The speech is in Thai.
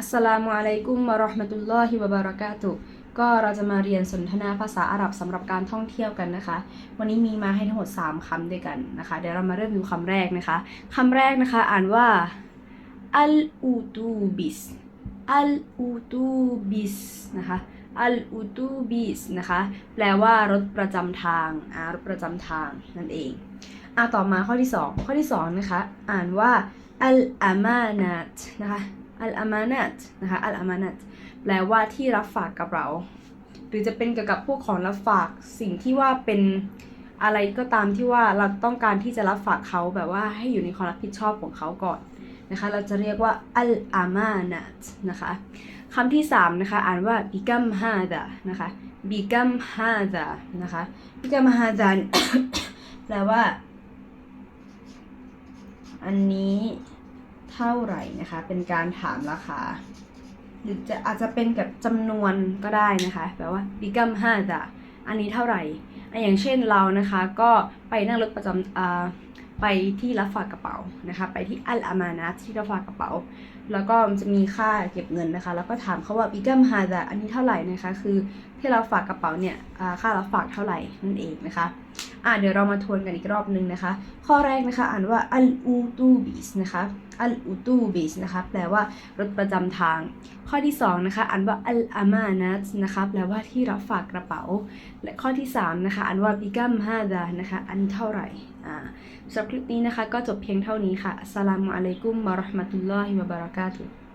อัสสลามุอะลัยกุมวะเราะห์มะตุลลอฮิวะบะเราะกาตุก็เราจะมาเรียนสนทนาภาษาอาหรับสำหรับการท่องเที่ยวกันนะคะ วันนี้มีมาให้ทั้งหมด 3คำด้วยกันนะคะ เดี๋ยวเรามาเริ่มดูคำแรกนะคะคำแรกนะคะอ่านว่าอัลอูตูบิสอัลอูตูบิสนะคะอัลอูตูบิสนะคะแปลว่ารถประจำทางอ่ารถประจำทางนั่นเองอะต่อมาข้อที่ 2 ข้อที่2นะคะอ่านว่า อัลอามานัตนะคะอัลอามานัตนะคะอัลอามานัตแปลว่าที่รับฝากกับเรา หรือจะเป็นเกี่ยวกับพวกของรับฝากสิ่งที่ว่าเป็นอะไรก็ตามที่ว่าเราต้องการที่จะรับฝากเขาแบบว่าให้อยู่ในความรับผิดชอบของเขาก่อนนะคะ เราจะเรียกว่าอัลอามานัตนะคะคำที่3นะคะอ่านว่าบิกัมฮาดะนะคะบิกัมฮาดะนะคะบิกัมฮาดะแปลว่า อันนี้เท่าไหร่นะคะ เป็นการถามราคา หรือจะอาจจะเป็นกับจำนวนก็ได้นะคะ แปลว่า become ห้าจะอันนี้เท่าไหร่อะอย่างเช่นเรานะคะก็ไปนั่งรถประจำอ่าไปที่รับฝากกระเป๋านะคะ ไปที่อัลอามานะที่รับฝากกระเป๋า แล้วก็จะมีค่าเก็บเงินนะคะ แล้วก็ถามเขาว่า become ห้าจะอันนี้เท่าไหร่นะคะ คือที่เราฝากกระเป๋าเนี่ยค่ารับฝากเท่าไหร่นั่นเองนะคะ อะเดี๋ยวเรามาทวนกันอีกรอบนึงนะคะ ข้อแรกนะคะ อ่านว่าอัลอูตูบิสนะคะอัลอูตูบิสนะคะแปลว่ารถประจำทาง ข้อที่2นะคะอ่านว่าอัลอามานัตนะคะแปลว่าที่รับฝากกระเป๋า และข้อที่3นะคะอ่านว่าบิกัมฮาดานะคะอันเท่าไหร่อ่าสำหรับคลิปนี้นะคะ ก็จบเพียงเท่านี้ค่ะสลามุอะลัยกุมวะราะห์มะตุลลอฮิวะบะเราะกาตุฮ์